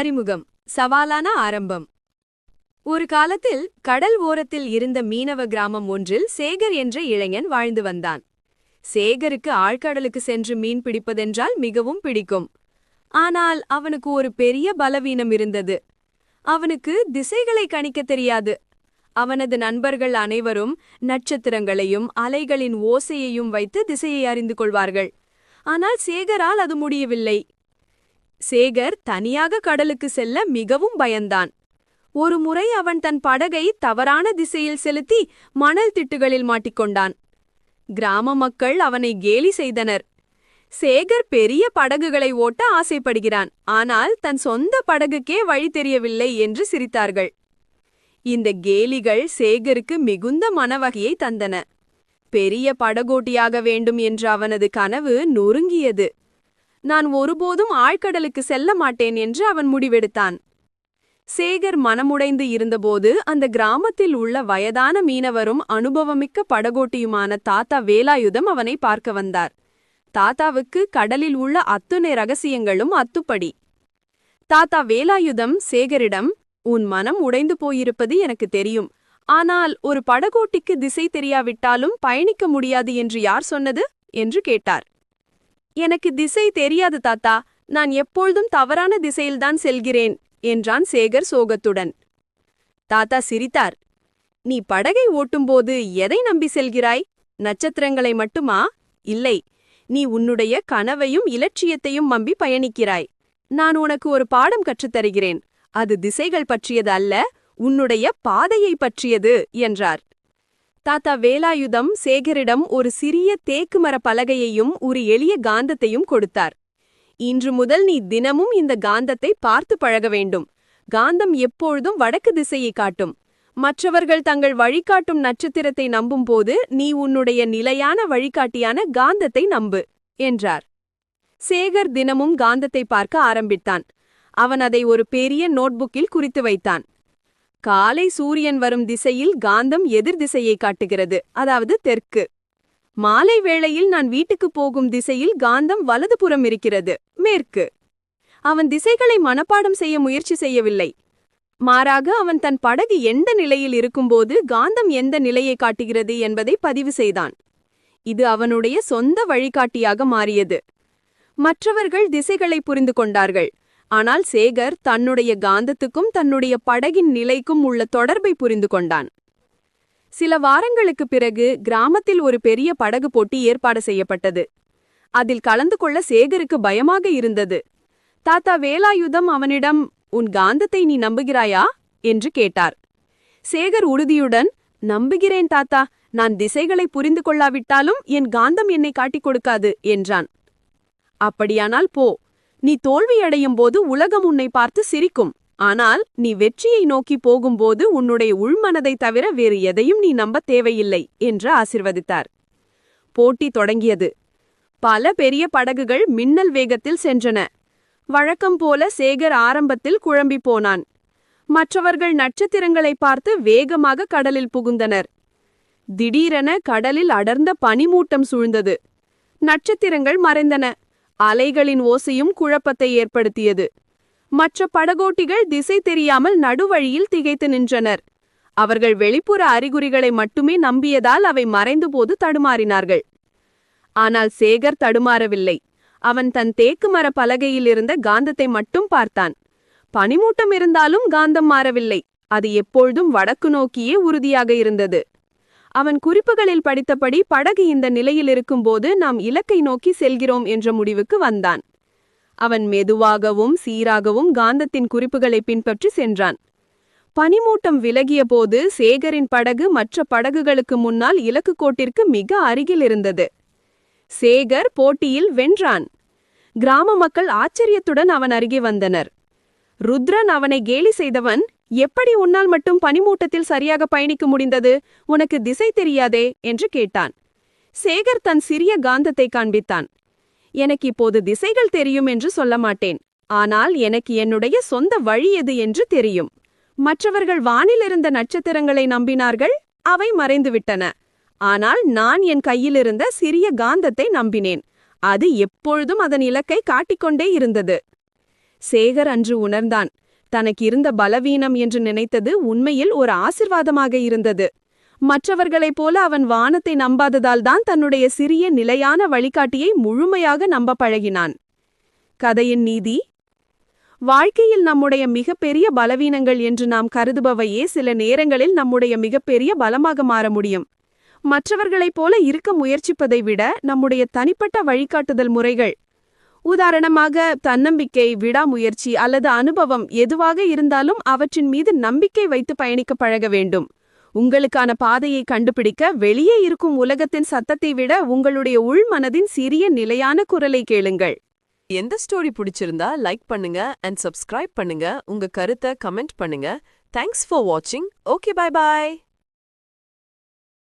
அறிமுகம் சவாலான ஆரம்பம். ஒரு காலத்தில் கடல் ஓரத்தில் இருந்த மீனவ கிராமம் ஒன்றில் சேகர் என்ற இளைஞன் வாழ்ந்து வந்தான். சேகருக்கு ஆழ்கடலுக்கு சென்று மீன் பிடிப்பதென்றால் மிகவும் பிடிக்கும். ஆனால் அவனுக்கு ஒரு பெரிய பலவீனம் இருந்தது. அவனுக்கு திசைகளை கணிக்க தெரியாது. அவனது நண்பர்கள் அனைவரும் நட்சத்திரங்களையும் அலைகளின் ஓசையையும் வைத்து திசையை அறிந்து கொள்வார்கள். ஆனால் சேகரால் அது முடியவில்லை. சேகர் தனியாக கடலுக்கு செல்ல மிகவும் பயந்தான். ஒரு முறை அவன் தன் படகை தவறான திசையில் செலுத்தி மணல் திட்டுகளில் மாட்டிக்கொண்டான். கிராம மக்கள் அவனை கேலி செய்தனர். சேகர் பெரிய படகுகளை ஓட்ட ஆசைப்படுகிறான். ஆனால் தன் சொந்த படகுக்கே வழி தெரியவில்லை என்று சிரித்தார்கள். இந்த கேலிகள் சேகருக்கு மிகுந்த மனவகையை தந்தன. பெரிய படகோட்டியாக வேண்டும் என்ற அவனது கனவு நொறுங்கியது. நான் ஒருபோதும் ஆழ்கடலுக்கு செல்ல மாட்டேன் என்று அவன் முடிவெடுத்தான். சேகர் மனமுடைந்து இருந்தபோது அந்த கிராமத்தில் உள்ள வயதான மீனவரும் அனுபவமிக்க படகோட்டியுமான தாத்தா வேலாயுதம் அவனை பார்க்க வந்தார். தாத்தாவுக்கு கடலில் உள்ள அத்துணை ரகசியங்களும் அத்துப்படி. தாத்தா வேலாயுதம் சேகரிடம் உன் மனம் உடைந்து போயிருப்பது எனக்கு தெரியும். ஆனால் ஒரு படகோட்டிக்கு திசை தெரியாவிட்டாலும் பயணிக்க முடியாது என்று யார் சொன்னது? என்று கேட்டார். எனக்கு திசை தெரியாது தாத்தா. நான் எப்பொழுதும் தவறான திசையில்தான் செல்கிறேன் என்றான் சேகர் சோகத்துடன். தாத்தா சிரித்தார். நீ படகை ஓட்டும்போது எதை நம்பி செல்கிறாய்? நட்சத்திரங்களை மட்டுமா? இல்லை. நீ உன்னுடைய கனவையும் இலட்சியத்தையும் நம்பி பயணிக்கிறாய். நான் உனக்கு ஒரு பாடம் கற்றுத்தருகிறேன். அது திசைகள் பற்றியது அல்ல உன்னுடைய பாதையை பற்றியது என்றார். தாத்தா வேலாயுதம் சேகரிடம் ஒரு சிறிய தேக்கு மர பலகையையும் ஒரு எளிய காந்தத்தையும் கொடுத்தார். இன்று முதல் நீ தினமும் இந்த காந்தத்தை பார்த்து பழக வேண்டும். காந்தம் எப்பொழுதும் வடக்கு திசையை காட்டும். மற்றவர்கள் தங்கள் வழிகாட்டும் நட்சத்திரத்தை நம்பும்போது நீ உன்னுடைய நிலையான வழிகாட்டியான காந்தத்தை நம்பு என்றார். சேகர் தினமும் காந்தத்தை பார்க்க ஆரம்பித்தான். அவன் அதை ஒரு பெரிய நோட்புக்கில் குறித்து வைத்தான். காலை சூரியன் வரும் திசையில் காந்தம் எதிர் திசையை காட்டுகிறது அதாவது தெற்கு. மாலை வேளையில் நான் வீட்டுக்கு போகும் திசையில் காந்தம் வலதுபுறம் இருக்கிறது மேற்கு. அவன் திசைகளை மனப்பாடம் செய்ய முயற்சி செய்யவில்லை. மாறாக அவன் தன் படகு எந்த நிலையில் இருக்கும்போது காந்தம் எந்த நிலையை காட்டுகிறது என்பதை பதிவு செய்தான். இது அவனுடைய சொந்த வழிகாட்டியாக மாறியது. மற்றவர்கள் திசைகளை புரிந்து கொண்டார்கள். ஆனால் சேகர் தன்னுடைய காந்தத்துக்கும் தன்னுடைய படகின் நிலைக்கும் உள்ள தொடர்பை புரிந்து கொண்டான். சில வாரங்களுக்குப் பிறகு கிராமத்தில் ஒரு பெரிய படகு போட்டி ஏற்பாடு செய்யப்பட்டது. அதில் கலந்து கொள்ள சேகருக்கு பயமாக இருந்தது. தாத்தா வேலாயுதம் அவனிடம் உன் காந்தத்தை நீ நம்புகிறாயா? என்று கேட்டார். சேகர் உறுதியுடன் நம்புகிறேன் தாத்தா நான் திசைகளை புரிந்து கொள்ளாவிட்டாலும் என் காந்தம் என்னை காட்டிக் கொடுக்காது என்றான். அப்படியானால் போ நீ தோல்வியடையும் போது உலகம் உன்னை பார்த்து சிரிக்கும். ஆனால் நீ வெற்றியை நோக்கி போகும்போது உன்னுடைய உள்மனதை தவிர வேறு எதையும் நீ நம்பத் தேவையில்லை என்று ஆசிர்வதித்தார். போட்டி தொடங்கியது. பல பெரிய படகுகள் மின்னல் வேகத்தில் சென்றன. வழக்கம் போல சேகர் ஆரம்பத்தில் குழம்பி போனான். மற்றவர்கள் நட்சத்திரங்களை பார்த்து வேகமாக கடலில் புகுந்தனர். திடீரென கடலில் அடர்ந்த பனிமூட்டம் சூழ்ந்தது. நட்சத்திரங்கள் மறைந்தன. அலைகளின் ஓசையும் குழப்பத்தை ஏற்படுத்தியது. மற்ற படகோட்டிகள் திசை தெரியாமல் நடுவழியில் திகைத்து நின்றனர். அவர்கள் வெளிப்புற அறிகுறிகளை மட்டுமே நம்பியதால் அவை மறைந்துபோது தடுமாறினார்கள். ஆனால் சேகர் தடுமாறவில்லை. அவன் தன் தேக்கு மர பலகையில் இருந்த காந்தத்தை மட்டும் பார்த்தான். பனிமூட்டம் இருந்தாலும் காந்தம் மாறவில்லை. அது எப்பொழுதும் வடக்கு நோக்கியே உறுதியாக இருந்தது. அவன் குறிப்புகளில் படித்தபடி படகு இந்த நிலையில் இருக்கும்போது நாம் இலக்கை நோக்கி செல்கிறோம் என்ற முடிவுக்கு வந்தான். அவன் மெதுவாகவும் சீராகவும் காந்தத்தின் குறிப்புகளை பின்பற்றி சென்றான். பனிமூட்டம் விலகிய போது சேகரின் படகு மற்ற படகுகளுக்கு முன்னால் இலக்கு கோட்டிற்கு மிக அருகில் இருந்தது. சேகர் போட்டியில் வென்றான். கிராம மக்கள் ஆச்சரியத்துடன் அவன் அருகே வந்தனர். ருத்ரன் அவனை கேலி செய்தவன் எப்படி உன்னால் மட்டும் பனிமூட்டத்தில் சரியாக பயணிக்க முடிந்தது? உனக்கு திசை தெரியாதே? என்று கேட்டான். சேகர் தன் சிறிய காந்தத்தை காண்பித்தான். எனக்கு இப்போது திசைகள் தெரியும் என்று சொல்ல மாட்டேன். ஆனால் எனக்கு என்னுடைய சொந்த வழி எது என்று தெரியும். மற்றவர்கள் வானிலிருந்த நட்சத்திரங்களை நம்பினார்கள் அவை மறைந்துவிட்டன. ஆனால் நான் என் கையிலிருந்த சிறிய காந்தத்தை நம்பினேன். அது எப்பொழுதும் அதன் இலக்கை காட்டிக்கொண்டே இருந்தது. சேகர் அன்று உணர்ந்தான். தனக்கு இருந்த பலவீனம் என்று நினைத்தது உண்மையில் ஒரு ஆசிர்வாதமாக இருந்தது. மற்றவர்களைப் போல அவன் வானத்தை நம்பாததால் தான் தன்னுடைய சிறிய நிலையான வழிகாட்டியை முழுமையாக நம்ப பழகினான். கதையின் நீதி. வாழ்க்கையில் நம்முடைய மிகப்பெரிய பலவீனங்கள் என்று நாம் கருதுபவையே சில நேரங்களில் நம்முடைய மிகப்பெரிய பலமாக மாற முடியும். மற்றவர்களைப் போல இருக்க முயற்சிப்பதை விட நம்முடைய தனிப்பட்ட வழிகாட்டுதல் முறைகள் உதாரணமாக தன்னம்பிக்கை விடாமுயற்சி அல்லது அனுபவம் எதுவாக இருந்தாலும் அவற்றின் மீது நம்பிக்கை வைத்து பயணிக்க பழக வேண்டும். உங்களுக்கான பாதையை கண்டுபிடிக்க வெளியே இருக்கும் உலகத்தின் சத்தத்தை விட உங்களுடைய உள்மனதின் சிறிய நிலையான குரலை கேளுங்கள். எந்த ஸ்டோரி பிடிச்சிருந்தா லைக் பண்ணுங்க அண்ட் சப்ஸ்கிரைப் பண்ணுங்க. உங்க கருத்தை கமெண்ட் பண்ணுங்க. தேங்க்ஸ் ஃபார் வாட்சிங் ஓகே பாய் பாய்